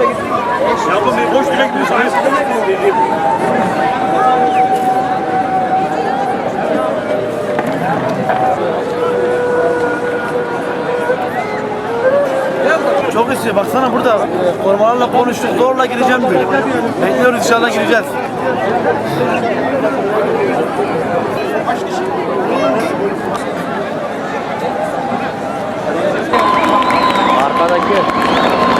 Ya bu bir boş direkt bir sahne demek mi? Çok istiyor. Baksana burada formalarla konuştuk. Zorla gireceğim diyor. Bekliyoruz inşallah gireceğiz. Arkadaki.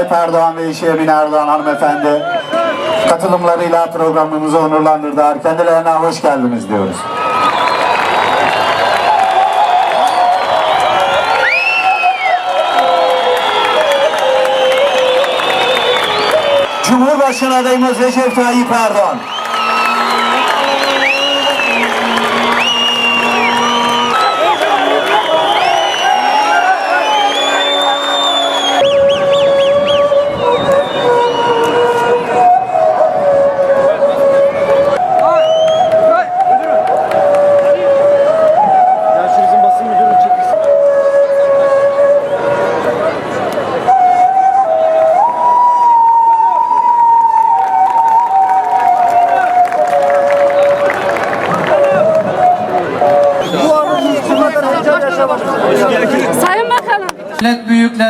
Tayyip Erdoğan ve eşi Emine Erdoğan hanımefendi katılımlarıyla programımızı onurlandırdılar. Kendilerine hoş geldiniz diyoruz. Cumhurbaşkanı adayımız Recep Tayyip Erdoğan.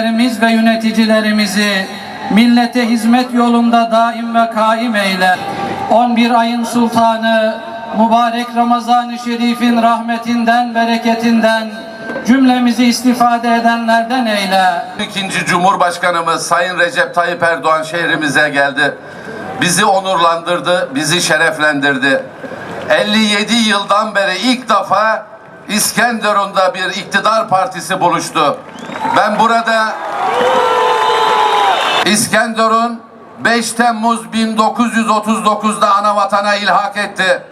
Millet büyüklerimiz ve yöneticilerimizi millete hizmet yolunda daim ve kaim eyle. 11 ayın sultanı mübarek Ramazan-ı Şerif'in rahmetinden, bereketinden cümlemizi istifade edenlerden eyle. İkinci Cumhurbaşkanımız Sayın Recep Tayyip Erdoğan şehrimize geldi. Bizi onurlandırdı, bizi şereflendirdi. 57 yıldan beri ilk defa İskenderun'da bir iktidar partisi buluştu. Ben burada İskenderun 5 Temmuz 1939'da ana vatana ilhak etti.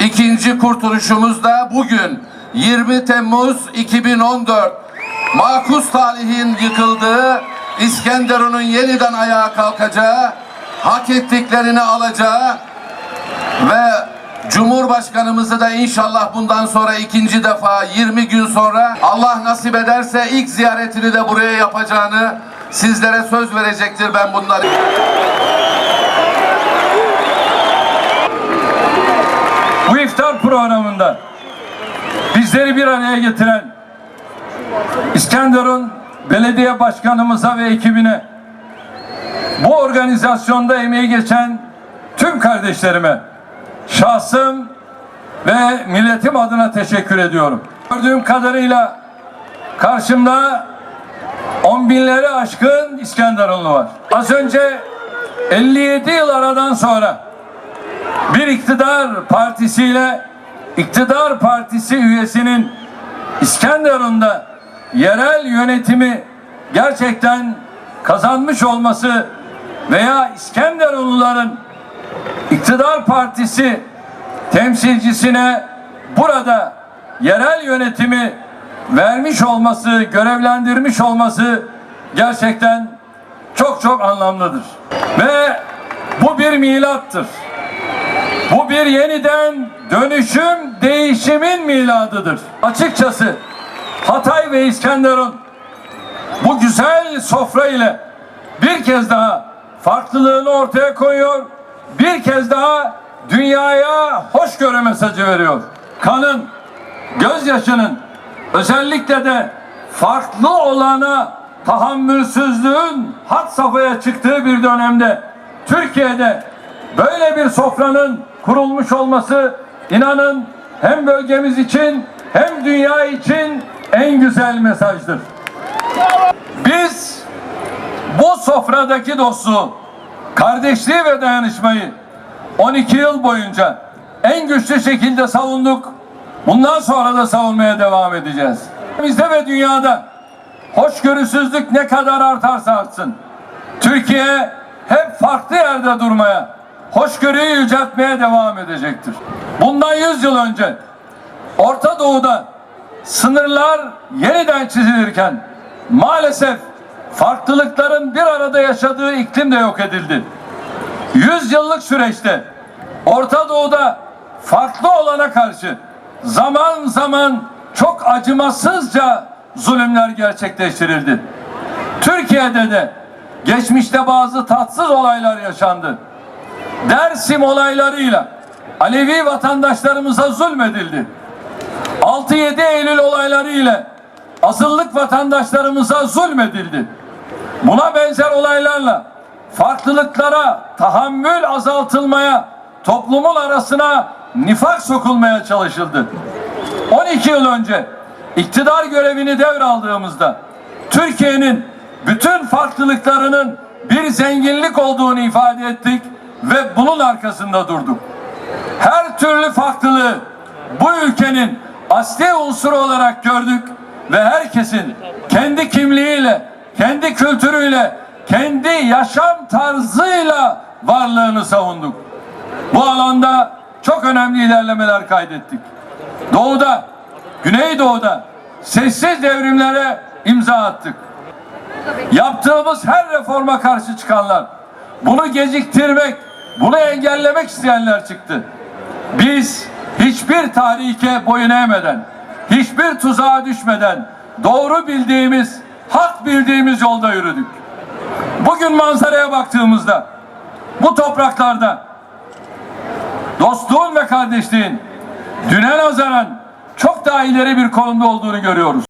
İkinci kurtuluşumuz da bugün 20 Temmuz 2014 makus talihin yıkıldığı İskenderun'un yeniden ayağa kalkacağı hak ettiklerini alacağı ve Cumhurbaşkanımızı da inşallah bundan sonra ikinci defa 20 gün sonra Allah nasip ederse ilk ziyaretini de buraya yapacağını sizlere söz verecektir ben bunları. Bu iftar programında bizleri bir araya getiren İskenderun Belediye Başkanımıza ve ekibine bu organizasyonda emeği geçen tüm kardeşlerime şahsım ve milletim adına teşekkür ediyorum. Gördüğüm kadarıyla karşımda on binleri aşkın İskenderunlu var. Az önce 57 yıl aradan sonra bir iktidar partisiyle iktidar partisi üyesinin İskenderun'da yerel yönetimi gerçekten kazanmış olması veya İskenderunluların iktidar partisi temsilcisine burada yerel yönetimi vermiş olması, görevlendirmiş olması gerçekten çok çok anlamlıdır. Ve bu bir milattır. Bu bir yeniden dönüşüm, değişimin miladıdır. Açıkçası Hatay ve İskenderun bu güzel sofra ile bir kez daha farklılığını ortaya koyuyor. Bir kez daha dünyaya hoşgörü mesajı veriyor. Kanın, gözyaşının, özellikle de farklı olana tahammülsüzlüğün hat safhaya çıktığı bir dönemde Türkiye'de böyle bir sofranın kurulmuş olması inanın hem bölgemiz için hem dünya için en güzel mesajdır. Biz bu sofradaki dostluğu, kardeşliği ve dayanışmayı 12 yıl boyunca en güçlü şekilde savunduk. Bundan sonra da savunmaya devam edeceğiz. Bizde ve dünyada hoşgörüsüzlük ne kadar artarsa artsın. Türkiye hep farklı yerde durmaya, hoşgörüyü yüceltmeye devam edecektir. Bundan 100 yıl önce Orta Doğu'da sınırlar yeniden çizilirken maalesef farklılıkların bir arada yaşadığı iklim de yok edildi. 100 yıllık süreçte Orta Doğu'da farklı olana karşı zaman zaman çok acımasızca zulümler gerçekleştirildi. Türkiye'de de geçmişte bazı tatsız olaylar yaşandı. Dersim olaylarıyla Alevi vatandaşlarımıza zulmedildi. 6-7 Eylül olayları ile azınlık vatandaşlarımıza zulmedildi. Buna benzer olaylarla farklılıklara tahammül azaltılmaya, toplumun arasına nifak sokulmaya çalışıldı. 12 yıl önce iktidar görevini devraldığımızda Türkiye'nin bütün farklılıklarının bir zenginlik olduğunu ifade ettik ve bunun arkasında durduk. Her türlü farklılığı bu ülkenin asli unsuru olarak gördük ve herkesin kendi kimliğiyle, kendi kültürüyle, kendi yaşam tarzıyla varlığını savunduk. Bu alanda çok önemli ilerlemeler kaydettik. Doğuda, Güneydoğu'da sessiz devrimlere imza attık. Yaptığımız her reforma karşı çıkanlar, bunu geciktirmek, bunu engellemek isteyenler çıktı. Biz hiçbir tahrike boyun eğmeden, hiçbir tuzağa düşmeden doğru bildiğimiz, hak bildiğimiz yolda yürüdük. Bugün manzaraya baktığımızda bu topraklarda dostluğun ve kardeşliğin düne nazaran çok daha ileri bir konumda olduğunu görüyoruz.